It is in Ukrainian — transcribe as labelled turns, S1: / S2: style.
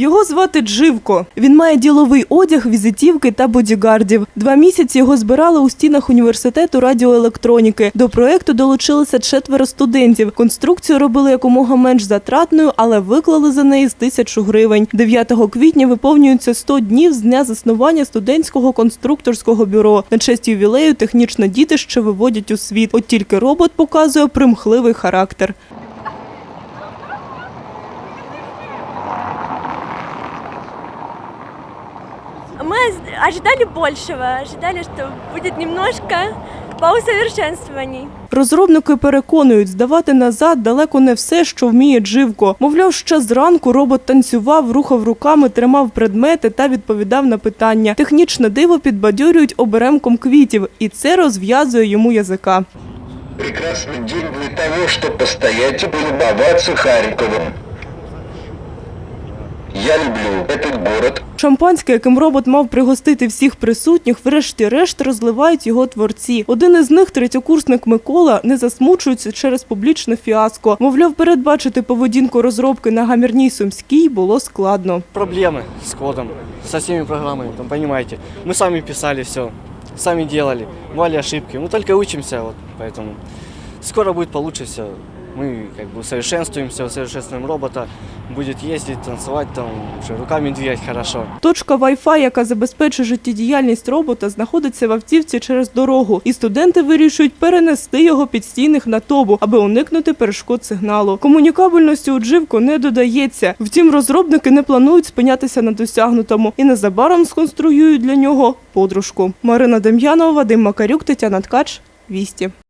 S1: Його звати Дживко. Він має діловий одяг, візитівки та бодігардів. Два місяці його збирали у стінах університету радіоелектроніки. До проекту долучилися четверо студентів. Конструкцію робили якомога менш затратною, але виклали за неї з тисячу гривень. 9 квітня виповнюється 100 днів з дня заснування студентського конструкторського бюро. На честь ювілею технічне дітище виводять у світ. От тільки робот показує примхливий характер.
S2: Мы ожидали большего, ожидали, что будет немножко поусовершенствований.
S1: Розробники переконують, здавати назад далеко не все, що вміє Дживко. Мовляв, ще зранку робот танцював, рухав руками, тримав предмети та відповідав на питання. Технічне диво підбадьорюють оберемком квітів, і це розв'язує йому язика.
S3: Прекрасный день для того, чтобы постоять и полюбоваться Харьковом. Я люблю этот город.
S1: Шампанське, яким робот мав пригостити всіх присутніх, врешті-решт розливають його творці. Один із них, третьокурсник Микола, не засмучується через публічне фіаско. Мовляв, передбачити поведінку розробки на гамірній сумській було складно.
S4: проблемы с кодом, со всеми программами, там, понимаете. Мы сами писали все, сами делали, бывали ошибки. Мы только учимся, вот, поэтому скоро будет получше все. Мы как бы усовершенствуемся, усовершенствуем робота, будет ездить, танцевать, там, уже руками двигать хорошо.
S1: Точка Wi-Fi, яка забезпечує життєдіяльність робота, знаходиться в автівці через дорогу, і студенти вирішують перенести його під стійних на тобу, аби уникнути перешкод сигналу. Комунікабельності у Дживко не додається. Втім, розробники не планують спинятися на досягнутому і незабаром сконструюють для нього подружку. Марина Дем'янова, Вадим Макарюк, Тетяна Ткач. Вісті.